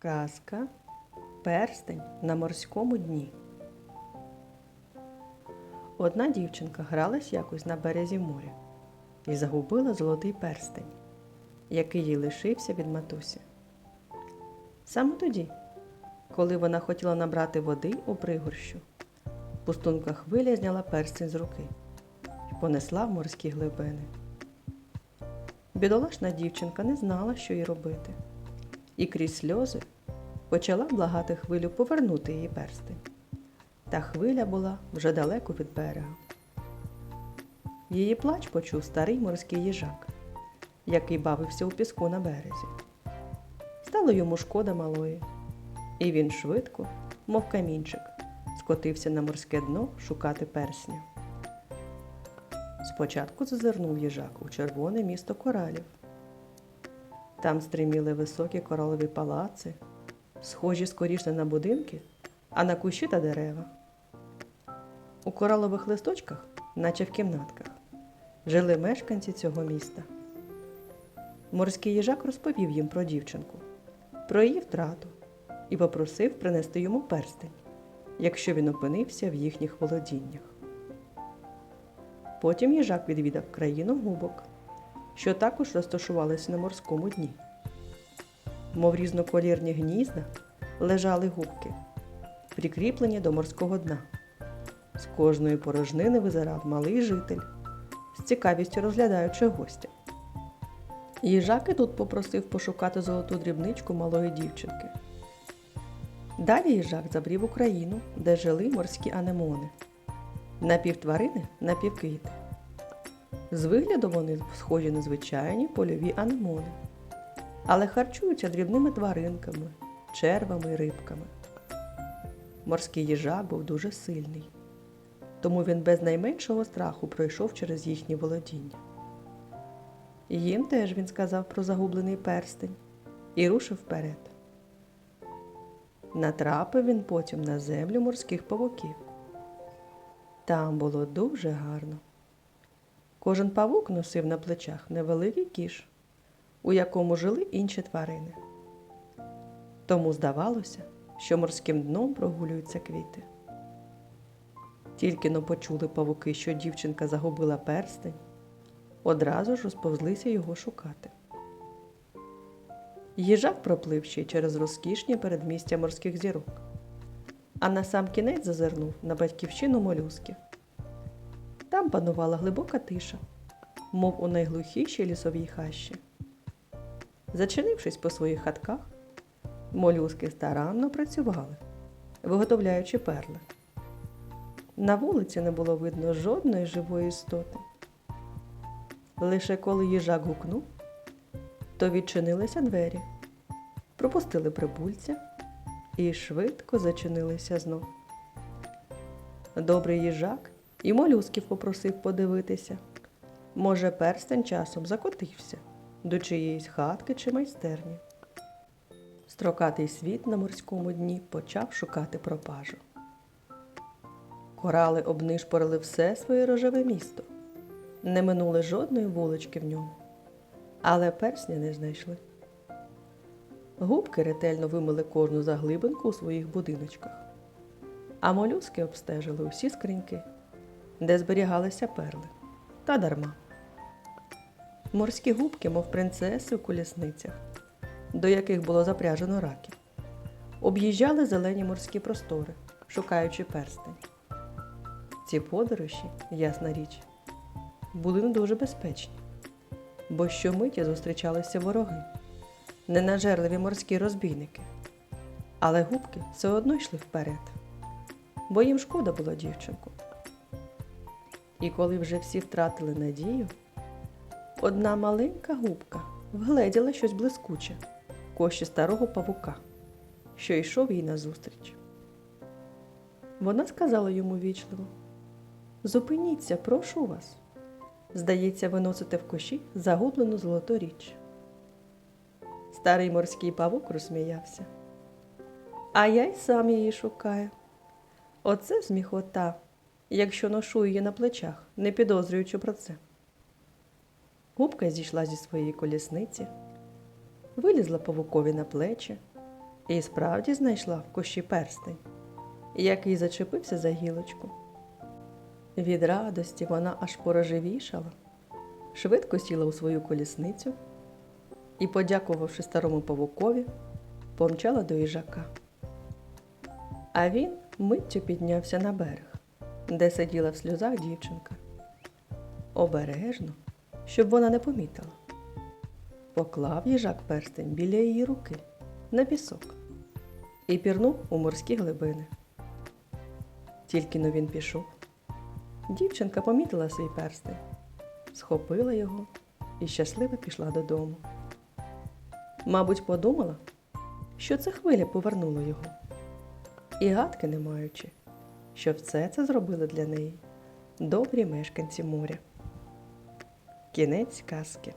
Казка Перстень на морському дні. Одна дівчинка гралась якось на березі моря і загубила золотий перстень, який їй лишився від матусі. Саме тоді, коли вона хотіла набрати води у пригорщу, пустунка хвиля зняла перстень з руки і понесла в морські глибини. Бідолашна дівчинка не знала, що їй робити і крізь сльози почала благати хвилю повернути її перстень. Та хвиля була вже далеко від берега. Її плач почув старий морський їжак, який бавився у піску на березі. Стало йому шкода малої, і він швидко, мов камінчик, скотився на морське дно шукати персня. Спочатку зазирнув їжак у червоне місто коралів. Там стриміли високі коралові палаци, схожі скоріше на будинки, а на кущі та дерева. У коралових листочках, наче в кімнатках, жили мешканці цього міста. Морський їжак розповів їм про дівчинку, про її втрату і попросив принести йому перстень, якщо він опинився в їхніх володіннях. Потім їжак відвідав країну губок, що також розташувалися на морському дні. Мов різноколірні гнізда лежали губки, прикріплені до морського дна. З кожної порожнини визирав малий житель, з цікавістю розглядаючи гостя. Їжак і тут попросив пошукати золоту дрібничку малої дівчинки. Далі їжак забрів Україну, де жили морські анемони. Напівтварини, напівквіти. З вигляду вони схожі на звичайні польові анемони, але харчуються дрібними тваринками, червами і рибками. Морський їжак був дуже сильний, тому він без найменшого страху пройшов через їхні володіння. Їм теж він сказав про загублений перстень і рушив вперед. Натрапив він потім на землю морських павуків. Там було дуже гарно. Кожен павук носив на плечах невеликий кіш, у якому жили інші тварини. Тому здавалося, що морським дном прогулюються квіти. Тільки но почули павуки, що дівчинка загубила перстень, одразу ж розповзлися його шукати. Їжак проплив ще через розкішні передмістя морських зірок, а на сам кінець зазирнув на батьківщину молюсків. Там панувала глибока тиша, мов у найглухішій лісовій хащі. Зачинившись по своїх хатках, молюски старанно працювали, виготовляючи перли. На вулиці не було видно жодної живої істоти. Лише коли їжак гукнув, то відчинилися двері, пропустили прибульця і швидко зачинилися знов. Добрий їжак і молюсків попросив подивитися. Може, перстень часом закотився до чиєїсь хатки чи майстерні. Строкатий світ на морському дні почав шукати пропажу. Корали обнишпорили все своє рожеве місто, не минули жодної вулички в ньому, але персня не знайшли. Губки ретельно вимили кожну заглибинку у своїх будиночках, а молюски обстежили усі скриньки, де зберігалися перли, та дарма. Морські губки, мов принцеси у колісницях, до яких було запряжено раків, об'їжджали зелені морські простори, шукаючи перстень. Ці подорожі, ясна річ, були не дуже безпечні, бо щомиті зустрічалися вороги, ненажерливі морські розбійники. Але губки все одно йшли вперед, бо їм шкода було дівчинку. І коли вже всі втратили надію, одна маленька губка вгледіла щось блискуче в коші старого павука, що йшов їй назустріч. Вона сказала йому вічливо: Зупиніться, прошу вас. Здається, ви носите в коші загублену золоту річ. Старий морський павук розсміявся. А я й сам її шукаю. Оце зміхота, якщо ношу її на плечах, не підозрюючи про це. Губка зійшла зі своєї колісниці, вилізла павукові на плечі, І справді знайшла в кущі перстень, який зачепився за гілочку. Від радості вона аж порожевішала, швидко сіла у свою колісницю і, подякувавши старому павукові, помчала до їжака. А він миттю піднявся на берег, де сиділа в сльозах дівчинка. Обережно, щоб вона не помітила. Поклав їжак перстень біля її руки на пісок і пірнув у морські глибини. Тільки но він пішов. Дівчинка помітила свій перстень, схопила його і щасливо пішла додому. Мабуть, подумала, що це хвиля повернула його, і гадки не маючи, що все це зробили для неї добрі мешканці моря. Кінець казки.